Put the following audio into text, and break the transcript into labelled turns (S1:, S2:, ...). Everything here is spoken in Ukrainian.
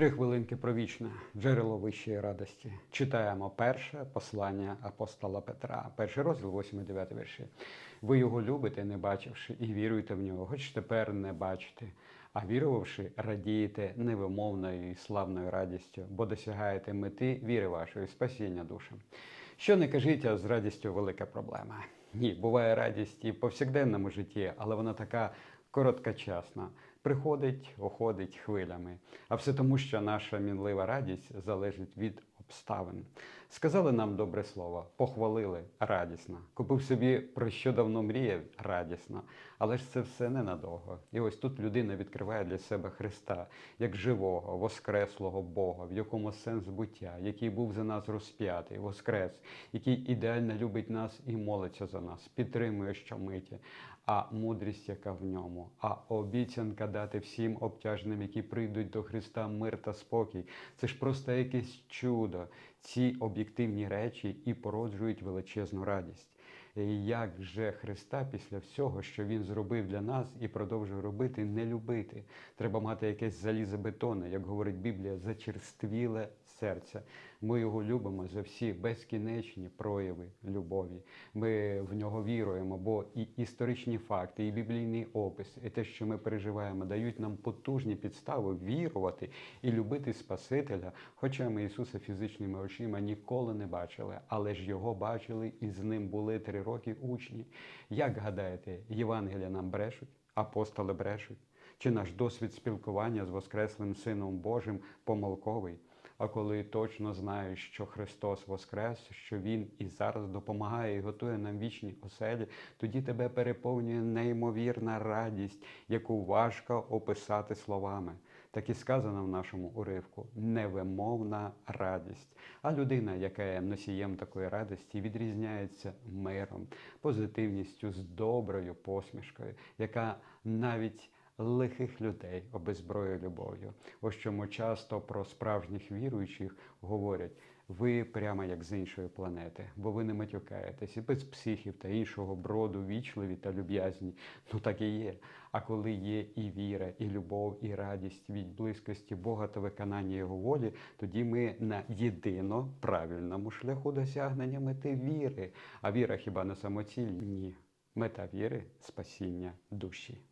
S1: Три хвилинки про вічне джерело вищої радості. Читаємо перше послання апостола Петра, перший розділ, 8-9 вірші. Ви його любите, не бачивши, і віруєте в нього, хоч тепер не бачите. А вірувавши, радієте невимовною і славною радістю, бо досягаєте мети віри вашої, спасіння душі. Що не кажіть, а з радістю велика проблема. Ні, буває радість і в повсякденному житті, але вона така короткочасна. Приходить, оходить хвилями. А все тому, що наша мінлива радість залежить від обставин. Сказали нам добре слово, похвалили радісно. Купив собі про що давно мріяв радісно. Але ж це все ненадовго. І ось тут людина відкриває для себе Христа як живого, воскреслого Бога, в якому сенс буття, який був за нас розп'ятий, воскрес, який ідеально любить нас і молиться за нас, підтримує щомиті, а мудрість, яка в ньому, а обіцянка дати всім обтяженим, які прийдуть до Христа, мир та спокій. Це ж просто якесь чудо. Ці об'єктивні речі і породжують величезну радість. Як же Христа після всього, що Він зробив для нас і продовжує робити, не любити? Треба мати якесь залізобетонне, як говорить Біблія, зачерствіле серце. Ми його любимо за всі безкінечні прояви любові. Ми в нього віруємо, бо і історичні факти, і біблійний опис, і те, що ми переживаємо, дають нам потужні підстави вірувати і любити Спасителя. Хоча ми Ісуса фізичними очима ніколи не бачили, але ж його бачили і з ним були роки учні. Як гадаєте, Євангелія нам брешуть, апостоли брешуть? Чи наш досвід спілкування з Воскреслим Сином Божим помилковий? А коли точно знаєш, що Христос Воскрес, що Він і зараз допомагає і готує нам вічні оселі, тоді тебе переповнює неймовірна радість, яку важко описати словами. Так і сказано в нашому уривку невимовна радість. А людина, яка є носієм такої радості, відрізняється миром, позитивністю, з доброю посмішкою, яка навіть лихих людей обезброює любов'ю. Ось чому часто про справжніх віруючих говорять. Ви прямо як з іншої планети, бо ви не матюкаєтесь і без психів та іншого броду вічливі та люб'язні. Ну так і є. А коли є і віра, і любов, і радість від близькості Бога та виконання Його волі, тоді ми на єдино правильному шляху досягнення мети віри. А віра хіба не самоціль? Ні. Мета віри спасіння душі.